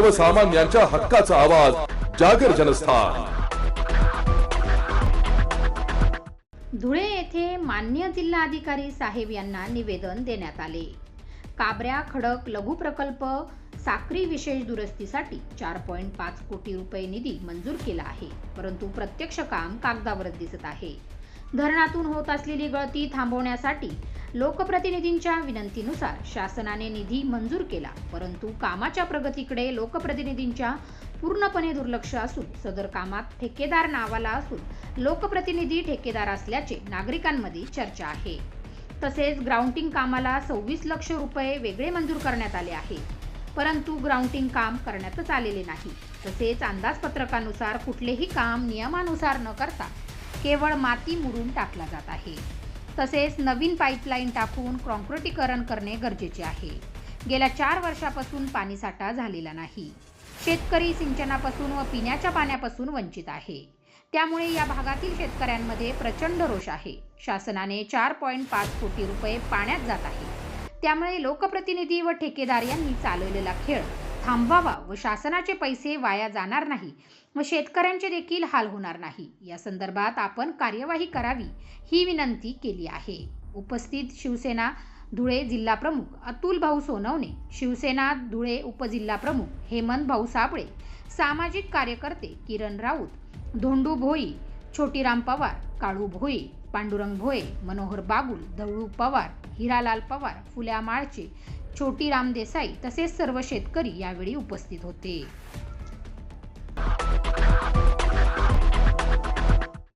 सर्वसामान्यांच्या हक्काचा आवाज जागर जनस्थान. धुळे येथे मान्य जिल्हाधिकारी साहेब यांना निवेदन देण्यात आले. काबऱ्या खडक लघु प्रकल्प साक्री विशेष दुरुस्तीसाठी चार पॉईंट पाच कोटी रुपये निधी मंजूर केला आहे. परंतु प्रत्यक्ष काम कागदावरच दिसत आहे. धरणातून होत असलेली गळती थांबवण्यासाठी लोकप्रतिनिधींच्या विनंतीनुसार शासनाने निधी मंजूर केला परंतु कामाच्या प्रगतीकडे लोकप्रतिनिधींच्या पूर्णपणे दुर्लक्ष असून सदर कामात ठेकेदार नावाला असून लोकप्रतिनिधी ठेकेदार असल्याचे नागरिकांमध्ये चर्चा आहे. तसेच ग्राउंटिंग कामाला सव्वीस लक्ष रुपये वेगळे मंजूर करण्यात आले आहे. परंतु ग्राउंटिंग काम करण्यातच आलेले नाही. तसेच अंदाजपत्रकानुसार कुठलेही काम नियमानुसार न करता केवळ माती मुरून टाकला जात आहे. तसेच नवीन पाईपलाईन टाकून कॉन्क्रिटीकरण करणे गरजेचे आहे. गेल्या चार वर्षापासून पाणीसाठा झालेला नाही. शेतकरी सिंचनापासून व पिण्याच्या पाण्यापासून वंचित आहे. त्यामुळे या भागातील शेतकऱ्यांमध्ये प्रचंड रोष आहे. शासनाने चार पॉईंट पाच कोटी रुपये पाण्यात जात आहे. त्यामुळे लोकप्रतिनिधी व ठेकेदार यांनी चालवलेला खेळ थांबवावा व शासनाचे पैसे वाया जाणार नाही व शेतकऱ्यांचे देखील हाल होणार नाही. या संदर्भात आपण कार्यवाही करावी ही विनंती केली आहे. उपस्थित शिवसेना धुळे जिल्हा प्रमुख अतुल भाऊ सोनवणे शिवसेना धुळे उपजिल्हा प्रमुख हेमंत भाऊ साबळे सामाजिक कार्यकर्ते किरण राऊत धोंडू भोई छोटीराम पवार काळू भोई पांडुरंग भोये मनोहर बागुल धवळू पवार हिरालाल पवार फुल्या माळचे छोटीराम देसाई तसेच सर्व शेतकरी यावेळी उपस्थित होते.